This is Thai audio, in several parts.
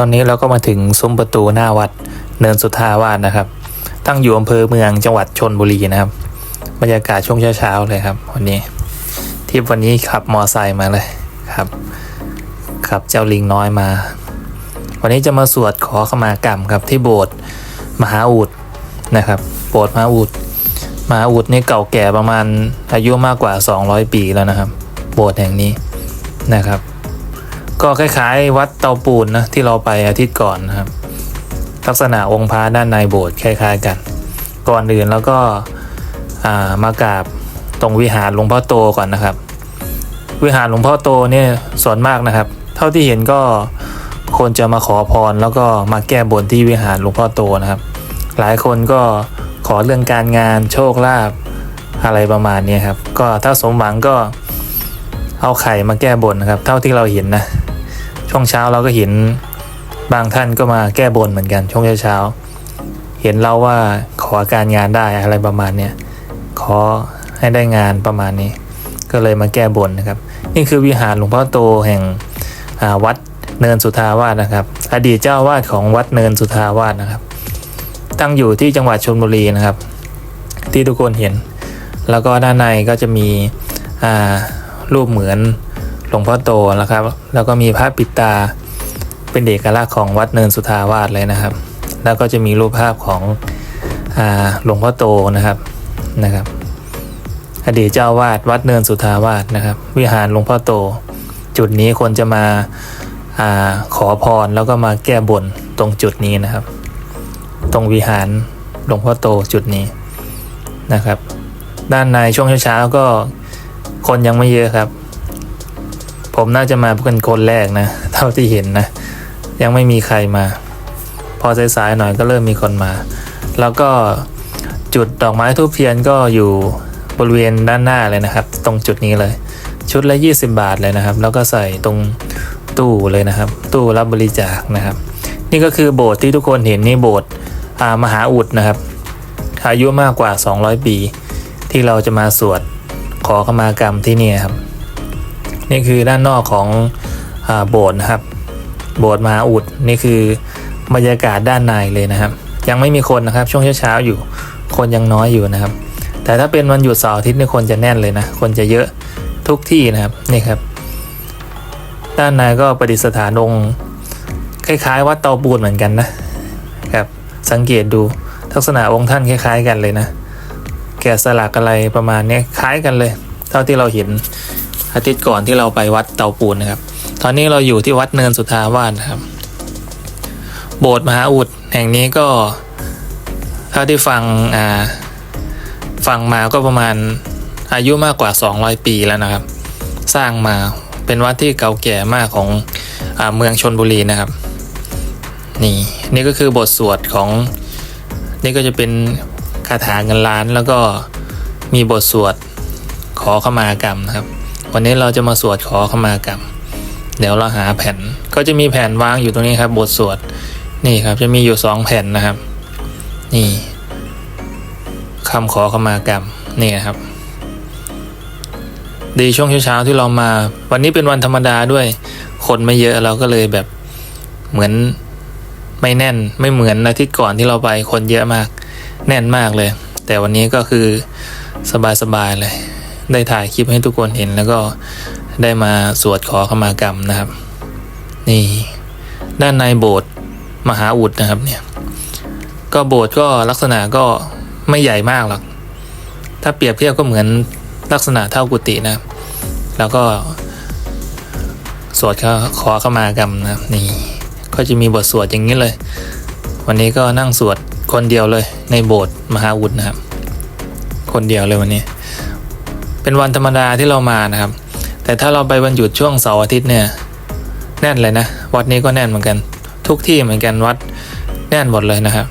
ตอนนี้เราก็มาถึงซุ้มประตูหน้าวัดเนินสุทธาวาสนะครับ ตั้งอยู่อำเภอเมืองจังหวัดชนบุรีนะครับ บรรยากาศช่วงเช้าๆเลยครับ วันนี้ทริปวันนี้ขับมอไซค์มาเลยครับขับเจ้าลิงน้อยมา วันนี้จะมาสวดขอขมากรรมครับที่โบสถ์มหาอุดนะครับโบสถ์มหาอุดมหาอุดนี่เก่าแก่ประมาณอายุมากกว่า 200 ปีแล้วนะครับ โบสถ์แห่งนี้นะครับ ก็คล้ายๆ วัดเตาปูนนะที่เราไปอาทิตย์ก่อนนะครับ ลักษณะองค์พระด้านในโบสถ์คล้าย ๆ กัน ก่อนอื่นแล้วก็ามากราบตรงวิหารหลวงพ่อโตก่อนนะครับ วิหารหลวงพ่อโตเนี่ยส่วนมากนะครับ เท่าที่เห็นก็คนจะมาขอพรแล้วก็มาแก้บนที่วิหารหลวงพ่อโตนะครับ หลายคนก็ขอเรื่องการงานโชคลาภอะไรประมาณนี้ครับ ก็ถ้าสมหวังก็เอาไข่มาแก้บนนะครับ เท่าที่เราเห็นนะ ช่วงเช้าเราก็เห็นบางท่านก็มาแก้บนเหมือนกัน ช่วงเช้า เห็นเราว่าขอการงานได้อะไรประมาณเนี้ยขอให้ได้งานประมาณนี้ ก็เลยมาแก้บนนะครับ นี่คือวิหารหลวงพ่อโตแห่งวัดเนินสุทาวาสนะครับ อดีตเจ้าวาดของวัดเนินสุทาวาสนะครับ ตั้งอยู่ที่จังหวัดชลบุรีนะครับ ที่ทุกคนเห็น แล้วก็ด้านในก็จะมีรูปเหมือน หลวงพ่อโตนะครับ แล้วก็มีพระปิดตา เป็นเอกลักษณ์ของวัดเนินสุทาวาสเลยนะครับ แล้วก็จะมีรูปภาพของอหลวงพ่อโตนะครับนะครับ อดีตเจ้าวาดวัดเนินสุทาวาสนะครับ วิหารหลวงพ่อโต จุดนี้คนจะมาอาขอพรแล้วก็มาแก้บนตรงจุดนี้นะครับ ตรงวิหารหลวงพ่อโตจุดนี้นะครับ ด้านในช่วงเช้าๆก็คนยังไม่เยอะครับ ผมน่าจะมาเป็นคนแรกนะ เท่าที่เห็นนะ ยังไม่มีใครมา พอสายๆหน่อยก็เริ่มมีคนมา แล้วก็จุดดอกไม้ทูบเทียนก็อยู่บริเวณด้านหน้าเลยนะครับ ตรงจุดนี้เลย ชุดละ 20 บาทเลยนะครับ แล้วก็ใส่ตรงตู้เลยนะครับ ตู้รับบริจาคนะครับ นี่ก็คือโบสถ์ที่ทุกคนเห็นนี่โบสถ์มหาอุดนะครับอายุมากกว่า 200 ปี ที่เราจะมาสวดขอขมากรรมที่นี่ครับ นี่คือด้านนอกของอโบสถ์นะครับ โบสถ์มาอุดนี่คือบรรยากาศด้านในเลยนะครับ ยังไม่มีคนนะครับ ช่วงเช้าๆอยู่ คนยังน้อยอยู่นะครับ แต่ถ้าเป็นวันหยุดเสาร์อาทิตย์นี่คนจะแน่นเลยนะ คนจะเยอะทุกที่นะครับนี่ครับ ด้านในก็ประดิษฐานองค์คล้ายๆวัดเตาปูนเหมือนกันนะครับ สังเกตดูลักษณะองค์ท่านคล้าย ๆ กันเลยนะ แกะสลักอะไรประมาณนี้คล้ายกันเลย เท่าที่เราเห็น อาทิตย์ก่อนที่เราไปวัดเตาปูนนะครับ ตอนนี้เราอยู่ที่วัดเนินสุทาวาสนะครับ โบสถ์มหาอุดแห่งนี้ก็เท่าที่ฟังอ่าฟังมาก็ประมาณอายุมากกว่า 200 ปีแล้วนะครับ สร้างมาเป็นวัดที่เก่าแก่มากของอเมืองชนบุรีนะครับ นี่นี่ก็คือบทสวดของนี่ก็จะเป็นคาถาเงินล้านแล้วก็มีบทสวดขอขมากรรมนะครับ วันนี้เราจะมาสวดขอขมากรรม เดี๋ยวเราหาแผ่น ก็จะมีแผ่นวางอยู่ตรงนี้ครับ บทสวด นี่ครับจะมีอยู่สองแผ่นนะครับ นี่คำขอขมากรรม นี่นครับ ดีช่วงเช้าๆที่เรามา วันนี้เป็นวันธรรมดาด้วย คนไม่เยอะเราก็เลยแบบเหมือนไม่แน่นไม่เหมือนอาทิตย์ก่อนที่เราไปคนเยอะมาก แน่นมากเลย แต่วันนี้ก็คือสบายๆเลย ได้ถ่ายคลิปให้ทุกคนเห็น แล้วก็ได้มาสวดขอขมากรรมนะครับ นี่ด้านในโบสถ์มหาอุดนะครับเนี่ย ก็โบสถ์ก็ลักษณะก็ไม่ใหญ่มากหรอก ถ้าเปรียบเทียบก็เหมือนลักษณะเท่ากุฏินะ แล้วก็สวดขอขมากรรมนะนี่ ก็จะมีบทสวดอย่างนี้เลย วันนี้ก็นั่งสวดคนเดียวเลยในโบสถ์มหาอุดนะครับ คนเดียวเลยวันนี้ เป็นวันธรรมดาที่เรามานะครับ แต่ถ้าเราไปวันหยุดช่วงเสาร์อาทิตย์เนี่ยแน่นเลยนะ วัดนี้ก็แน่นเหมือนกัน ทุกที่เหมือนกันวัดแน่นหมดเลยนะครับ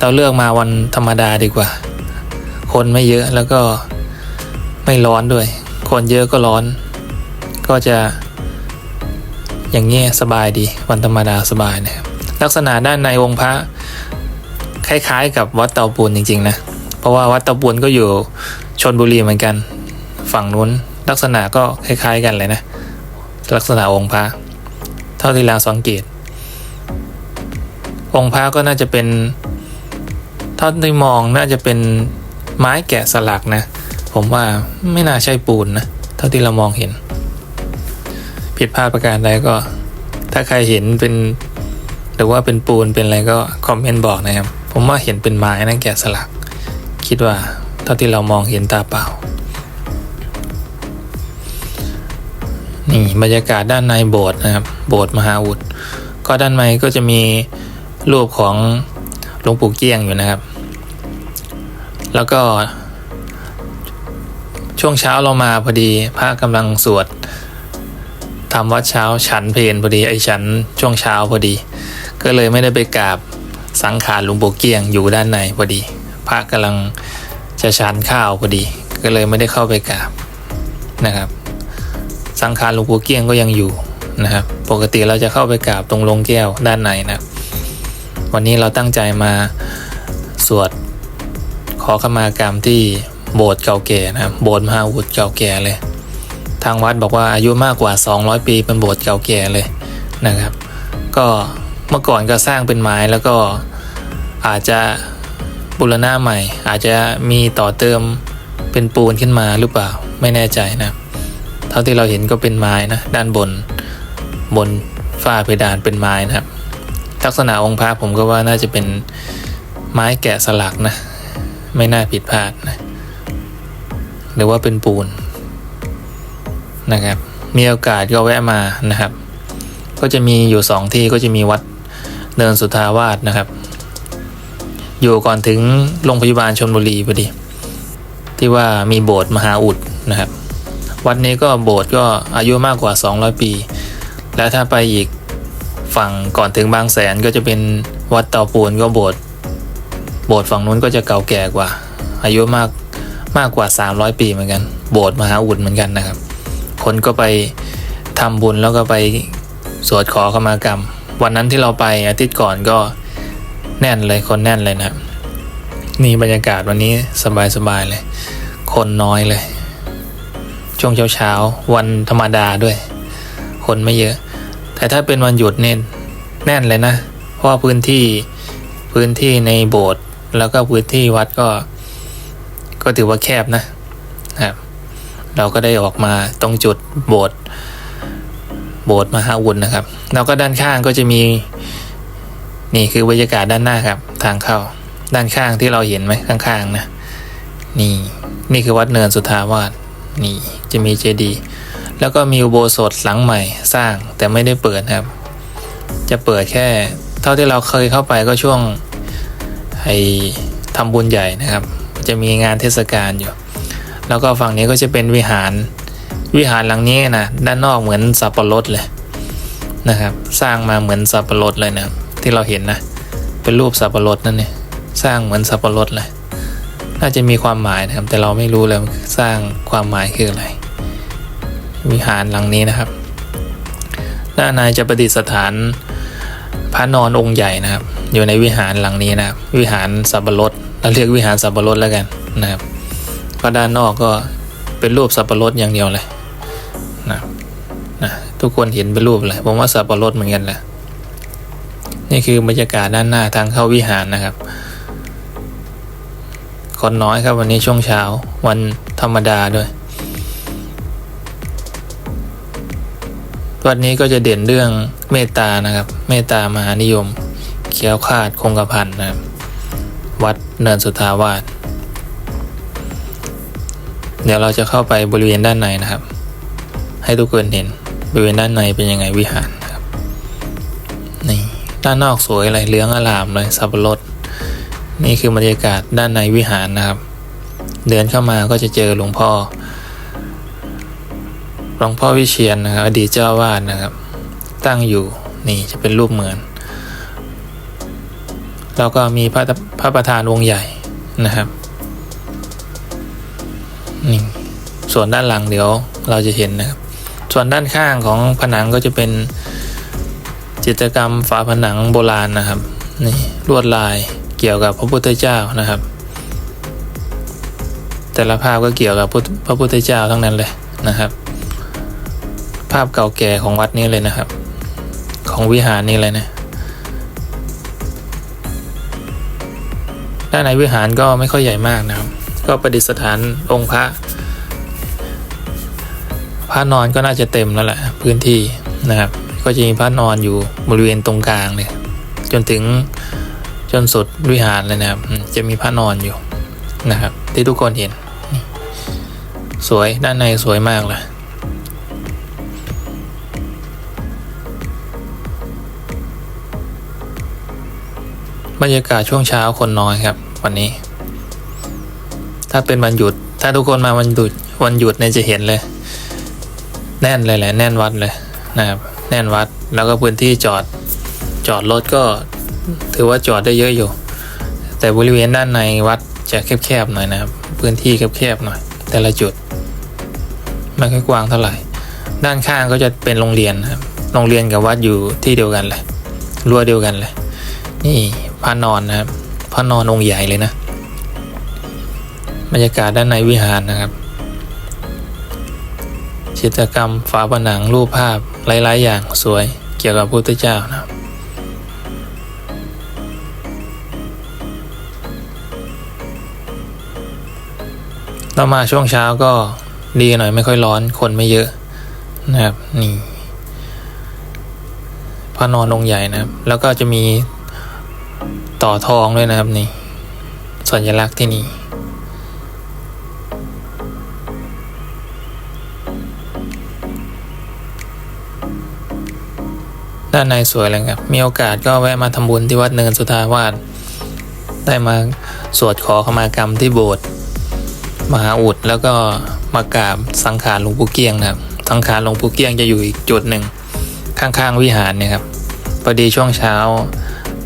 เราเลือกมาวันธรรมดาดีกว่า คนไม่เยอะแล้วก็ไม่ร้อนด้วย คนเยอะก็ร้อน ก็จะ อย่างเงี้ยสบายดีวันธรรมดาสบายนะครับลักษณะด้านในองค์พระคล้ายๆ กับวัดเตาปูนจริงๆนะ เพราะว่าวัดเตาปูนก็อยู่ ชนบุรีเหมือนกัน ฝั่งนู้นลักษณะก็คล้ายๆกันเลยนะ ลักษณะองค์พระเท่าที่เราสังเกต องค์พระก็น่าจะเป็นเท่าที่มองน่าจะเป็นไม้แกะสลักนะ ผมว่าไม่น่าใช่ปูนนะเท่าที่เรามองเห็น ผิดพลาดประการใดก็ ถ้าใครเห็นเป็น หรือว่าเป็นปูนเป็นอะไรก็คอมเมนต์บอกนะครับ ผมว่าเห็นเป็นไม้นะแกะสลัก คิดว่า ท่าที่เรามองเห็นตาเปล่า นี่บรรยากาศด้านในโบสถ์นะครับ โบสถ์มหาอุด ก็ด้านในก็จะมีรูปของหลวงปู่เกี้ยงอยู่นะครับ แล้วก็ ช่วงเช้าเรามาพอดีพระกำลังสวดทำวัดเช้าฉันเพลพอดีไอฉันช่วงเช้าพอดี ก็เลยไม่ได้ไปกราบสังขารหลวงปู่เกี้ยงอยู่ด้านในพอดี พระกำลัง จะฉันข้าวพอดี ก็เลยไม่ได้เข้าไปกราบนะครับ สังขารหลวงปู่เกี้ยงก็ยังอยู่นะครับ ปกติเราจะเข้าไปกราบตรงโรงแก้วด้านในนะวันนี้เราตั้งใจมาสวดขอขมากรรมที่โบสถ์เก่าแก่นะโบสถ์มหาวุฒิเก่าแก่เลย ทางวัดบอกว่าอายุมากกว่า 200 ปีเป็นโบสถ์เก่าแก่เลยนะครับ ก็เมื่อก่อนก็สร้างเป็นไม้แล้วก็อาจจะ บูรณะใหม่ อาจจะมีต่อเติมเป็นปูนขึ้นมาหรือเปล่าไม่แน่ใจนะ เท่าที่เราเห็นก็เป็นไม้นะด้านบน บนฝ้าเพดานเป็นไม้นะครับลักษณะองค์พระผมก็ว่าน่าจะเป็นไม้แกะสลักนะ ไม่น่าผิดพลาดนะหรือว่าเป็นปูนนะครับ มีโอกาสก็แวะมานะครับ ก็จะมีอยู่สองที่ก็จะมีวัดเนินสุทาวาสนะครับ อยู่ก่อนถึงโรงพยาบาลชนบุรีพอดี ที่ว่ามีโบสถ์มหาอุดนะครับ วัดนี้ก็โบสถ์ก็อายุมากกว่า 200 ปี แล้วถ้าไปอีกฝั่งก่อนถึงบางแสนก็จะเป็นวัดเตาปูนก็โบสถ์โบสถ์ฝั่งนู้นก็จะเก่าแก่กว่า อายุมากมากกว่า 300 ปีเหมือนกัน โบสถ์มหาอุดเหมือนกันนะครับ คนก็ไปทำบุญแล้วก็ไปสวดขอขมากรรม วันนั้นที่เราไปอาทิตย์ก่อนก็ แน่นเลยคนแน่นเลยนะครับนี่บรรยากาศวันนี้สบายๆเลย คนน้อยเลย ช่วงเช้าๆวันธรรมดาด้วย คนไม่เยอะ แต่ถ้าเป็นวันหยุดเนี่ยแน่นเลยนะ เพราะพื้นที่พื้นที่ในโบสถ์แล้วก็พื้นที่วัดก็ ก็ถือว่าแคบนะครับ เราก็ได้ออกมาตรงจุดโบสถ์โบสถ์มหาวุญนะครับ แล้วก็ด้านข้างก็จะมี นี่คือบรรยากาศด้านหน้าครับ ทางเข้าด้านข้างที่เราเห็นไหมข้างๆนะนี่นี่คือวัดเนินสุทาวาสนี่จะมีเจดีย์แล้วก็มีอุโบสถหลังใหม่สร้างแต่ไม่ได้เปิดครับ จะเปิดแค่ เท่าที่เราเคยเข้าไปก็ช่วงไอทำบุญใหญ่นะครับ จะมีงานเทศกาลอยู่ แล้วก็ฝั่งนี้ก็จะเป็นวิหาร วิหารหลังนี้นะด้านนอกเหมือนสับปะรดเลยนะครับ สร้างมาเหมือนสับปะรดเลยนะครับ ที่เราเห็นนะ เป็นรูปสับปะรดนั่นเนี่ยสร้างเหมือนสับปะรดเลย น่าจะมีความหมายนะครับ แต่เราไม่รู้เลยสร้างความหมายคืออะไร วิหารหลังนี้นะครับด้านในจะประดิษฐานพระนอนองค์ใหญ่นะครับ อยู่ในวิหารหลังนี้นะครับ วิหารสับปะรดเราเรียกวิหารสับปะรดแล้วกันนะครับ ก็ด้านนอกก็เป็นรูปสับปะรดอย่างเดียวเลยนะนะทุกคนเห็นเป็นรูปอะไรผมว่าสับปะรดเหมือนกันแหละ นี่คือบรรยากาศด้านหน้าทางเข้าวิหารนะครับ คนน้อยครับวันนี้ช่วงเช้าวันธรรมดาด้วยวัดนี้ก็จะเด่นเรื่องเมตตานะครับ เมตตามหานิยมเขียวคาดคงกระพันนะครับ วัดเนินสุทาวาสเดี๋ยวเราจะเข้าไปบริเวณด้านในนะครับ ให้ทุกคนเห็นบริเวณด้านในเป็นยังไงวิหาร ด้านนอกสวยอะไรเหลืองอลามเลยสับปะรด นี่คือบรรยากาศด้านในวิหารนะครับ เดินเข้ามาก็จะเจอหลวงพ่อหลวงพ่อวิเชียนนะครับอดีตเจ้าวาสนะครับ ตั้งอยู่นี่จะเป็นรูปเหมือน แล้วก็มีพระพระประธานองค์ใหญ่นะครับนี่ส่วนด้านหลังเดี๋ยวเราจะเห็นนะครับ ส่วนด้านข้างของผนังก็จะเป็น จิตรกรรมฝาผนังโบราณนะครับนี่ลวดลายเกี่ยวกับพระพุทธเจ้านะครับ แต่ละภาพก็เกี่ยวกับพระพุทธเจ้าทั้งนั้นเลยนะครับ ภาพเก่าแก่ของวัดนี้เลยนะครับ ของวิหารนี้เลยนะด้านในวิหารก็ไม่ค่อยใหญ่มากนะครับ ก็ประดิษฐานองค์พระพระนอนก็น่าจะเต็มแล้วแหละพื้นที่นะครับ ก็จะมีพระนอนอยู่บริเวณตรงกลางเลยจนถึงจนสุดวิหารเลยนะครับ จะมีพระนอนอยู่นะครับ ที่ทุกคนเห็น สวยด้านในสวยมากเลยบรรยากาศช่วงเช้าคนน้อยครับ วันนี้ ถ้าเป็นวันหยุด ถ้าทุกคนมาวันหยุดวันหยุดเนี่ยจะเห็นเลย แน่นเลยแหละแน่นวัดเลยนะครับ แน่นวัด แล้วก็พื้นที่จอดจอดรถก็ถือว่าจอดได้เยอะอยู่ แต่บริเวณด้านในวัดจะแคบๆหน่อยนะครับ พื้นที่แคบๆหน่อย แต่ละจุดไม่ค่อยกว้างเท่าไหร่ ด้านข้างก็จะเป็นโรงเรียนครับโรงเรียนกับวัดอยู่ที่เดียวกันเลยรั้วเดียวกันเลย นี่พระนอนนะครับพระนอนองค์ใหญ่เลยนะบรรยากาศด้านในวิหารนะครับ จิตรกรรมฝาผนังรูปภาพหลาย ๆ อย่างสวยเกี่ยวกับพระพุทธเจ้านะครับเรามาช่วงเช้าก็ดีหน่อยไม่ค่อยร้อนคนไม่เยอะนะครับนี่พระนอนองค์ใหญ่นะครับ แล้วก็จะมีต่อทองด้วยนะครับนี่สัญลักษณ์ที่นี่ ด้านในสวยเลยครับ มีโอกาสก็แวะมาทำบุญที่วัดเนินสุทาวาสได้มาสวดขอขมากรรมที่โบสถ์มหาอุดแล้วก็มากราบสังขารหลวงปู่เกียงนะครับสังขารหลวงปู่เกียงจะอยู่อีกจุดหนึ่งข้างๆวิหารเนี่ยครับพอดีช่วงเช้า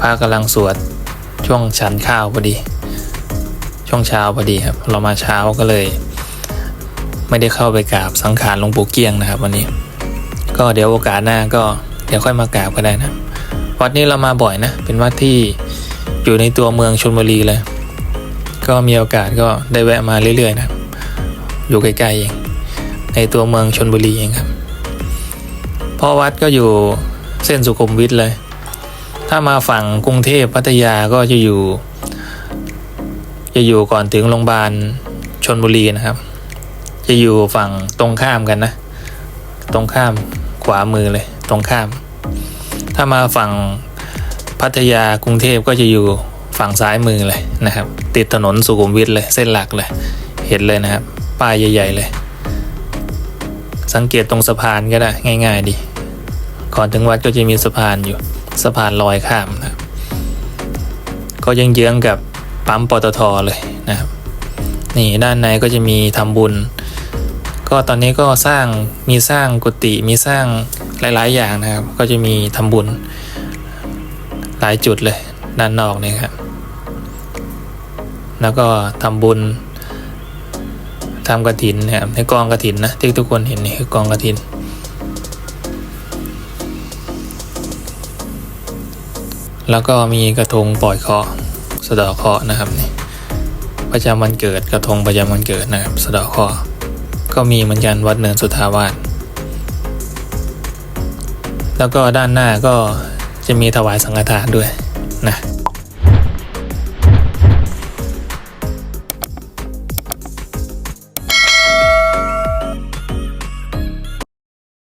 พระกำลังสวดช่วงฉันข้าวพอดี ช่วงเช้าพอดีครับ เรามาเช้าก็เลย ไม่ได้เข้าไปกราบสังขารหลวงปู่เกียงนะครับ วันนี้ ก็เดี๋ยวโอกาสหน้าก็ ดี๋ยวค่อยมากราบก็ได้นะ วัดนี้เรามาบ่อยนะ เป็นวัดที่อยู่ในตัวเมืองชลบุรีเลย ก็มีโอกาสก็ได้แวะมาเรื่อยๆนะอยู่ใกล้ๆเองในตัวเมืองชลบุรีเองครับเพราะวัดก็อยู่เส้นสุขุมวิทเลย ถ้ามาฝั่งกรุงเทพพัทยาก็จะอยู่ จะอยู่ก่อนถึงโรงพยาบาลชนบุรีนะครับ จะอยู่ฝั่งตรงข้ามกันนะ ตรงข้ามขวามือเลย ตรงข้าม ถ้ามาฝั่งพัทยากรุงเทพก็จะอยู่ฝั่งซ้ายมือเลยนะครับ ติดถนนสุขุมวิทเลยเส้นหลักเลย เห็นเลยนะครับ ป้ายใหญ่ ๆ เลย สังเกตตรงสะพานก็ได้ง่าย ๆ ดีก่อนถึงวัดก็จะมีสะพานอยู่สะพานลอยข้ามนะครับก็ยังเยื้องๆกับปั๊มปตทเลยนะครับนี่ด้านในก็จะมีทำบุญ ก็ตอนนี้ก็สร้างมีสร้างกุฏิมีสร้าง หลาย ๆ อย่างนะครับ ก็จะมีทำบุญหลายจุดเลยด้านนอกนี่ครับแล้วก็ทำบุญทำกระถินนะครับในกองกระถินนะที่ทุกคนเห็นนี่คือกองกระถิน แล้วก็มีกระทงปล่อยเคาะสะดาะเคาะนะครับนี่ประจำวันเกิดกระทงประจำวันเกิดนะครับสะดาะเคาะก็มีเหมือนกันวัดเนินสุทาวาส แล้วก็ด้านหน้าก็จะมีถวายสังฆทานด้วยนะ